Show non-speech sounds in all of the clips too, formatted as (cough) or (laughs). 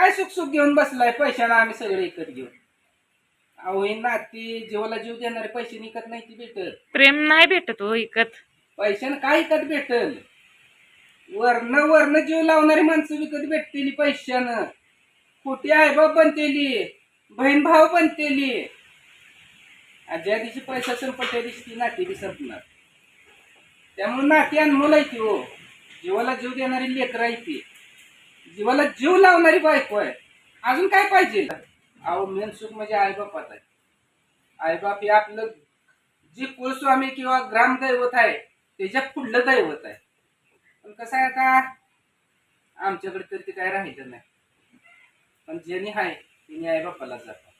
काय सुख सुख घेऊन बसलाय? पैशाला आम्ही सगळे विकत घेऊन. अहो ही नाती जीवाला जीव देणारे पैसे विकत नाही ती भेटत. प्रेम नाही भेटत हो इकत. पैशानं काय विकत भेटल वर्ण वर्ण जीव लावणारी माणसं विकत भेटतेली पैशानं. कुठे आई बाप बनतेली? बहीण भाव बनतेली? आणि ज्या दिवशी पैसा संपत त्या दिवशी ती नाती बी संपणार. त्यामुळे नाती अनमोल आहे ती हो. जीवाला जीव देणारी लेकर आहे ती. जीवाला जीव लावणारी बायको आहे. अजून काय पाहिजे? अहो मेन सुख म्हणजे आईबापात आहे आईबाप हे आपलं जे कुलस्वामी किंवा ग्रामदैवत आहे त्याच्या पुढलं दैवत आहे. पण कसं आहे आता? आमच्याकडे तर ते काय राहिलं नाही. पण ज्यांनी आहे त्यांनी आईबापाला जातात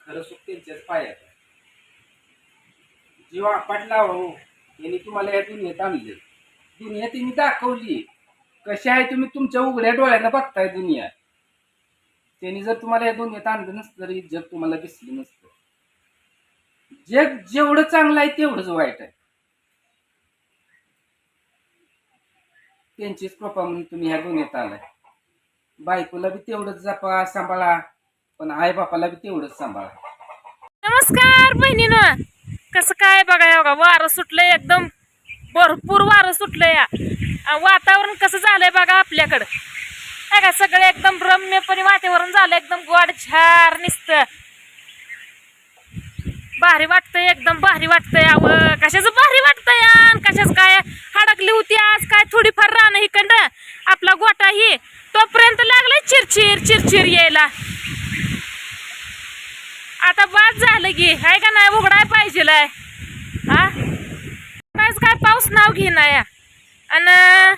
खरं सुख त्यांच्याच पायात आहे. जीव आपटला हो यांनी तुम्हाला या दुनियेत आणले दुनिया त्यांनी दाखवली कशी आहे तुम्ही तुमच्या उघड्या डोळ्यांना बघताय दुनिया. त्यांनी जर तुम्हाला या दुनियेत आणलं नसतं तरी जग तुम्हाला दिसलं नसतं. जग जेवढं चांगलं आहे तेवढंच वाईट आहे. त्यांचीच कृपा म्हणून तुम्ही ह्या दुनियेत आलाय. बायकोला बी तेवढंच जपा सांभाळा पण आई बापाला बी तेवढंच सांभाळा. नमस्कार बहिणीनं. कसं काय बघा बघा वारं सुटलंय एकदम. भरपूर वारं सुटलंय या. वातावरण कसं झालंय बघा आपल्याकडं. नाही का सगळं एकदम रम्यपणे वातावरण झालं एकदम गोड झार निसतं. भारी वाटतंय एकदम भारी वाटतंय अव कशाच भारी वाटतंय कशाच काय? हडकली होती आज काय थोडीफार राहणं इकडं. आपला गोटा ही तोपर्यंत लागलाय चिरचिर चिरचिर यायला. आता बाद झालं की हाय का नाही? उघडाय पाहिजे काय पाऊस नाव घेना या आणि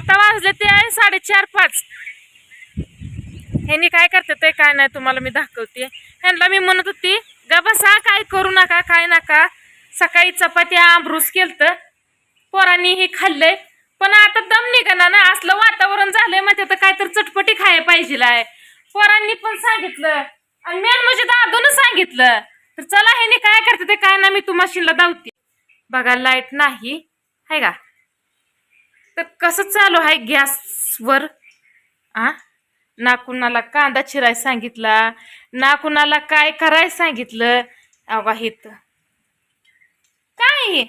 आता वाजले ते आहे साडेचार पाच. ह्यांनी काय करते ते काय नाही तुम्हाला मी दाखवते. ह्यांना मी म्हणत होती गा बसा काय करू नका काय नका. सकाळी चपाती आंबरूस केलत. पोरांनी हे खाल्लंय. पण आता दम निघाला ना असलं वातावरण झालंय मग तर काय तर चटपटी खायला पाहिजे आहे. पोरांनी पण सांगितलं. आणि मेन म्हणजे दादून सांगितलं. तर चला ह्याने काय करते ते काय ना मी तुम्हाला धावते बघा लाइट नाही. हाय का? तर कसं चालू आहे गॅसवर आ? ना कुणाला कांदा चिराय सांगितला. ना कुणाला काय करायला सांगितलं? अवा हित. काय?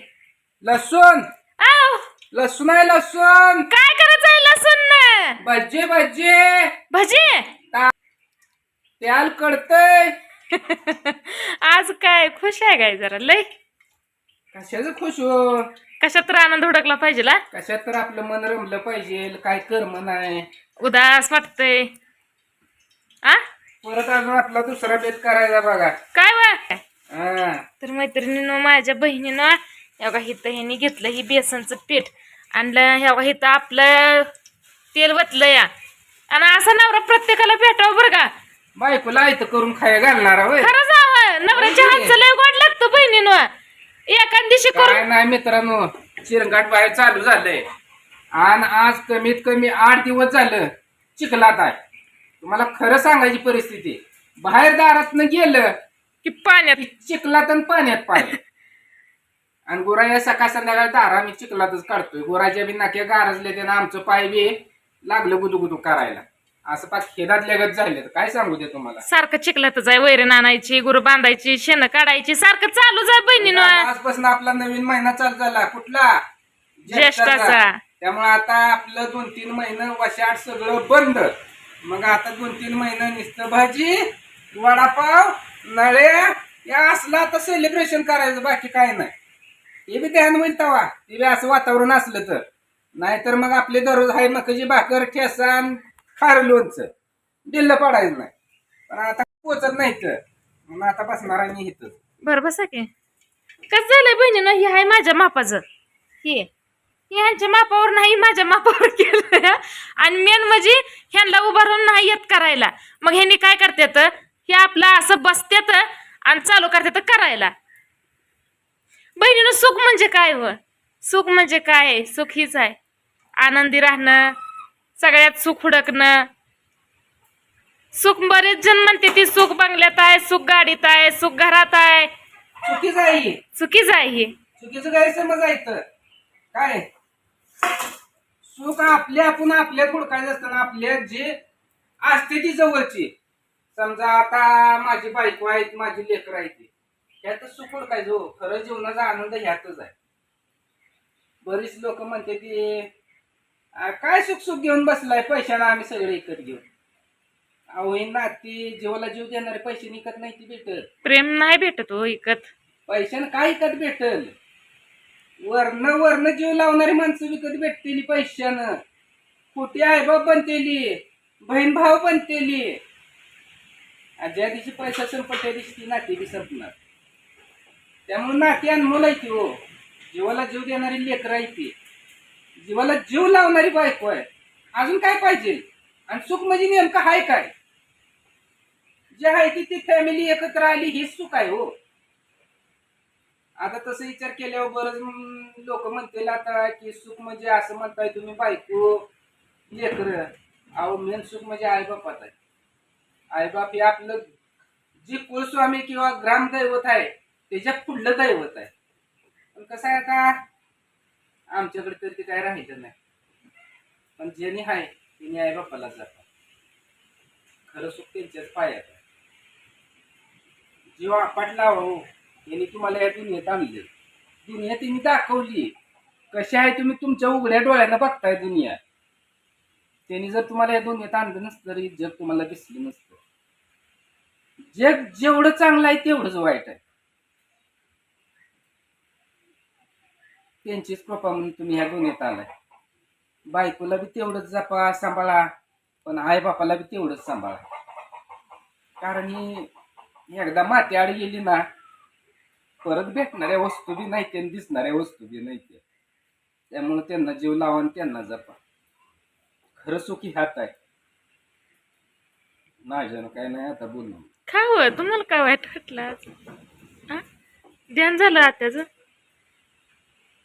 लसूण. आव. लसूण आहे लसूण. काय करायचंय लसूण ना भजे भजे. भजी? त्याल कळतय. (laughs) आज काय? खुश आहे काय जरा? लय. कशाचं खुश हो? कशात तर आनंद हुडकला पाहिजे ला. कशात तर आपलं मन रमलं पाहिजे काय कर्म नाही. उदास वाटतंय. आ? परत अजून आपला दुसरा बेत करायचा बघा. काय वा? हा. तर मैत्रिणीनं माझ्या बहिणीनं ह्या हिथं ह्यांनी घेतलं ही बेसनचं पीठ. आणलं ह्या हिथं आपलं तेल वतलं या. आणि असा नवरा प्रत्येकाला भेटावं बरं का? बायकोला इथं करून खाया घालणार होय. खरं जावं नवऱ्याच्या हातचं लय गोड लागतं बहिणीनं. एखाद दिवशी करून काय नाही मित्रांनो चिरंगाट बाहेर चालू झालंय. आणि आज कमीत कमी आठ दिवस झालं चिखलात आहे. तुम्हाला खरं सांगायची परिस्थिती बाहेर दारातनं गेलं की पाण्यात. की चिखलात आणि पाण्यात पाणी. आणि गोरा या सकाळ संध्याकाळ दारा आम्ही चिखलातच काढतोय. गोराच्या बी नाक्या गारजले त्यानं आमचं पाय बी लागलं गुदुगुदू करायला. असं पाच खेदात लगत झाले काय सांगू दे तुम्हाला? सारखं चिखलातच आहे वैरण आणायची गुरु बांधायची शेण काढायची सारखं चालूच आहे बहिणीनं. आजपासून आपला नवीन महिना चालू झाला. कुठला? ज्येष्ठाचा. त्यामुळे आता आपलं दोन तीन महिने वशाट सगळं बंद. मग आता दोन तीन महिने नुसतं भाजी वडापाव नळ्या या असलं आता सेलिब्रेशन करायचं बाकी काय नाही. हे बी ध्यान होईल तवा. ते बी असं वातावरण असलं तर. नाहीतर मग आपले दररोज आहे मकाची भाकर ठेसान खार लोणचं. दिल्लं पाडायचं नाही. पण आता पोचत नाही तर आता बसणार आणि इथं बरं बसा की. कसं झालंय बहिणीनं? हे आहे माझ्या मापाचं. हे. हे ह्यांच्या मापावर नाही माझ्या मापावर (laughs) केलं आणि मेन म्हणजे ह्यांना उभं राहून नाही येत करायला. मग ह्यांनी काय करतात? हे आपलं असं बसतात आणि चालू करतात करायला. बहिणीनं सुख म्हणजे काय व? सुख म्हणजे काय? आहे? सुख हीच आहे. आनंदी राहणं सगळ्यात सुख हुडकणं. सुख बरेच जण म्हणते ती सुख बंगल्यात आहे सुख गाडीत आहे सुख घरात आहे. चुकीच आहे ही. चुकीच आहे हे. चुकीचं गैरसमज आहे इथं काय? सुख आपल्या आपण आपल्या हुडकायचं असताना आपल्या जे असते ती जवळची. समजा आता माझी बायको आहेत माझी लेकर आहे ती ह्यातच सुख हुडकायचं हो. खरं जीवनाचा आनंद ह्यातच आहे. बरीच लोक म्हणते ती "आ, काय सुख सुख घेऊन बसलाय? पैशाला आम्ही सगळे इकत घेऊन. अहो ही नाती जीवाला जीव देणारे पैसे निकत नाही ती भेटत. प्रेम नाही भेटत हो इकत. पैशानं काय विकत भेटल? वर्ण वर्ण जीव लावणारी माणसं विकत भेटतेली पैशानं. कुठे आई बाप बनतेली बहीण भाव बनतेली. आणि ज्या दिवशी पैसा संपत त्या दिवशी ती नाती बी संपणार. त्यामुळे नाती अनमोल आहे ती हो. जीवाला जीव देणारी लेकर आहे ती. जीवाला जीव लावणारी बायको आहे. अजून काय पाहिजे? आणि सुख म्हणजे नेमकं आहे काय? जे आहे ती ती फॅमिली एकत्र आली हेच सुख आहे हो. आता तसं विचार केल्यावर बरंच लोक म्हणतील आता की सुख म्हणजे असं म्हणताय तुम्ही बायको लेकर अहो मेन सुख म्हणजे आईबापात आहे आईबाप हे आपलं जे कुलस्वामी किंवा ग्रामदैवत आहे त्याच्या पुढलं दैवत आहे. पण कसं आहे आता आमच्याकडे तर ते काय राहायचं नाही. पण ज्यांनी आहे त्यांनी आईबापाला जातात. खरं सुख त्यांच्याच पायात आहे. जीव हो यांनी तुम्हाला या दुनियेत आणले दुनिया त्यांनी दाखवली कशी आहे तुम्ही तुमच्या उघड्या डोळ्यानं बघताय दुनिया? त्यांनी जर तुम्हाला या दुनियेत आणलं नसतं तरी जग तुम्हाला दिसलं नसतं. जग जेवढं चांगलं आहे तेवढंच वाईट आहे. त्यांचीच कृपा म्हणून तुम्ही ह्या दुनियेत आलाय. बायकोला बी तेवढंच जपा सांभाळा पण आई बापाला बी तेवढंच सांभाळा. कारण ही एकदा माती आड गेली ना परत भेटणाऱ्या वस्तू बी नाही आणि दिसणाऱ्या वस्तू बी नाही त्यामुळं त्यांना जीव लावा आणि त्यांना जपा. खरं सुखी हात आहे. माझ्यानं काय नाही आता बोलणं. खाव तुम्हाला काय वाईट वाटलं ध्यान झालं आत्याचं?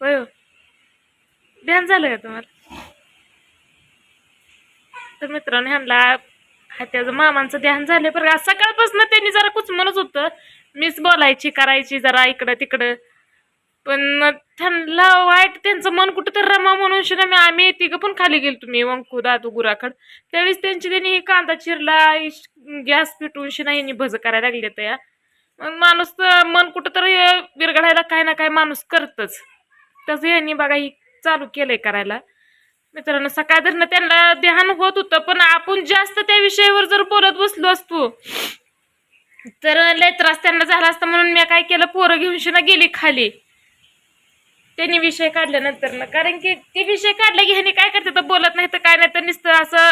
होय हो. ध्यान झालं का तुम्हाला? तर मित्रांनो ह्यांना हात्याचं मामांचं ध्यान झालं बरं का. सकाळपासून त्यांनी जरा कुचमनच होतं. मीच बोलायची करायची जरा इकडं तिकडं. पण त्यांना वाईट त्यांचं मन कुठं तर रमा म्हणून शिना मी आम्ही तिघं पण खाली गेलो तुम्ही वंकू दादू गुराखड. त्यावेळेस त्यांची त्यांनी कांदा चिरला गॅस पेटवून शिना यांनी भज करायला लागले त्या. मग माणूस तर मन कुठं तर विरघडायला काय ना काय माणूस करतच. तसं यांनी बघा ही चालू केलंय करायला. मित्रांनो सकाळ धरणं त्यांना ध्यान होत होतं पण आपण जास्त त्या विषयावर जर बोलत बसलो असतो तर लय त्रास त्यांना झाला असता म्हणून मी काय केलं पोरं घेऊन शिना गेली खाली. त्यांनी विषय काढल्यानंतर ना कारण की ते विषय काढले की ह्यानी काय करते तर बोलत नाही तर काय नाही तर नुसतं असं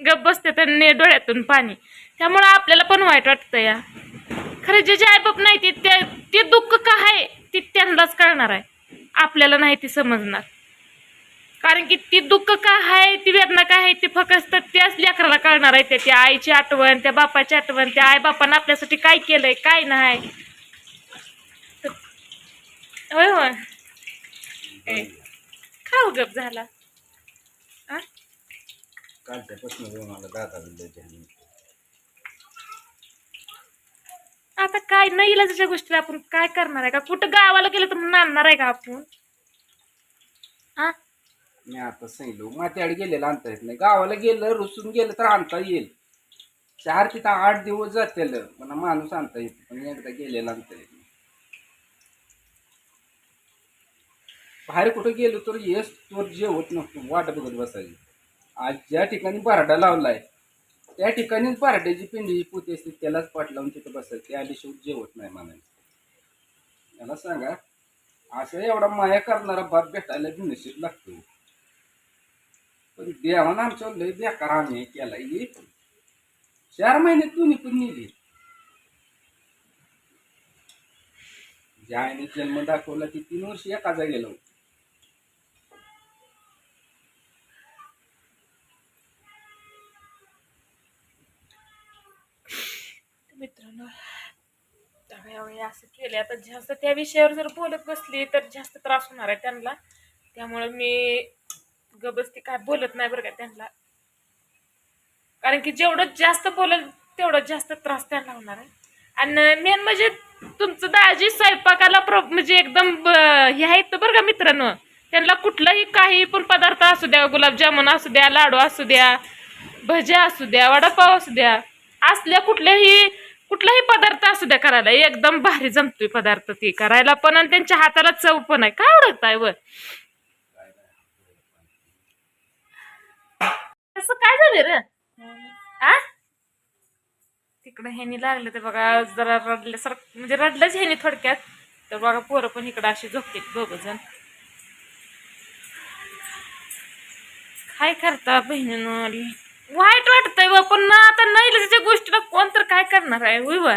गप बसते तर डोळ्यातून पाणी. त्यामुळं आपल्याला पण वाईट वाटतं या. खरं जे जे आईबाप नाही ते त्या- ते दुःख का आहे ते त्यांनाच कळणार आहे. आपल्याला नाही ते समजणार. कारण की ती दुःख का आहे ती वेदना काय आहे ती फक्त त्याच लेकराला कळणार आहे त्या त्या आईची आठवण त्या बापाची आठवण त्या आई बापानं आपल्यासाठी काय केलंय काय नाही. होय होय. खाऊ गप झाला. दादा आता काय नाही इलाजाच्या गोष्टीला आपण काय करणार आहे का? कुठं गावाला गेलं तर मग आणणार आहे का आपण? हा मी आता सांगितलं मात्याड गेलेलं आणता येत नाही. गावाला गेलं रुसून गेलं तर आणता येईल. चार तिथं आठ दिवस जातील. पण माणूस आणता येत पण एकदा गेलेला आणता येत नाही. बाहेर कुठं गेलो तर येस तो जेवत नसतो वाट बघत बसायची. आज ज्या ठिकाणी बराडा लावलाय त्या ठिकाणी बराड्याची पिंडीची पोती असते त्यालाच पाठ लावून तिथं बसायचं. त्या आल्याशिवाय जेवत नाही म्हणायचं याला सांगा असं एवढा माया करणारा बाप भेटायला बी नशीब लागतो. पण देवानं आमच्या लय बेकार आम्ही केला ये चार महिन्यात तुम्ही पण नेली. ज्या आईने जन्म दाखवला ती तीन वर्ष एका जागेला होती. मित्रांनो यावेळी असं केलं आता जास्त त्या विषयावर जर बोलत बसली तर जास्त त्रास होणार आहे त्यांना. त्यामुळं मी गबस्ती काय बोलत नाही बरं का त्यांना. कारण की जेवढं जास्त बोलत तेवढं जास्त त्रास त्यांना होणार आहे. आणि मेन म्हणजे तुमचं दाजी स्वयंपाकाला प्र म्हणजे एकदम हे आहेत बरं का मित्रांनो? त्यांना कुठलाही काही पण पदार्थ असू द्या गुलाबजामुन असू द्या लाडू असू द्या भज्या असू द्या वडापाव असू द्या असल्या कुठल्याही कुठलाही पदार्थ असू द्या करायला एकदम भारी जमतोय पदार्थ ती करायला पण आणि त्यांच्या हाताला चव पण आहे. काय आवडत आहे वर? असं काय झालं रे? आ? तिकडं ह्यानी लागलं ते बघा जरा रडल्यासारखं म्हणजे रडलंच ह्यानी थोडक्यात. तर बघा पोरं पण इकडं अशी झोपते दोघ जण काय करता बहिणीनं? वाईट वाटतंय बा पण ना आता नाही त्याच्या गोष्टीला कोण तर काय करणार आहे? होय बा.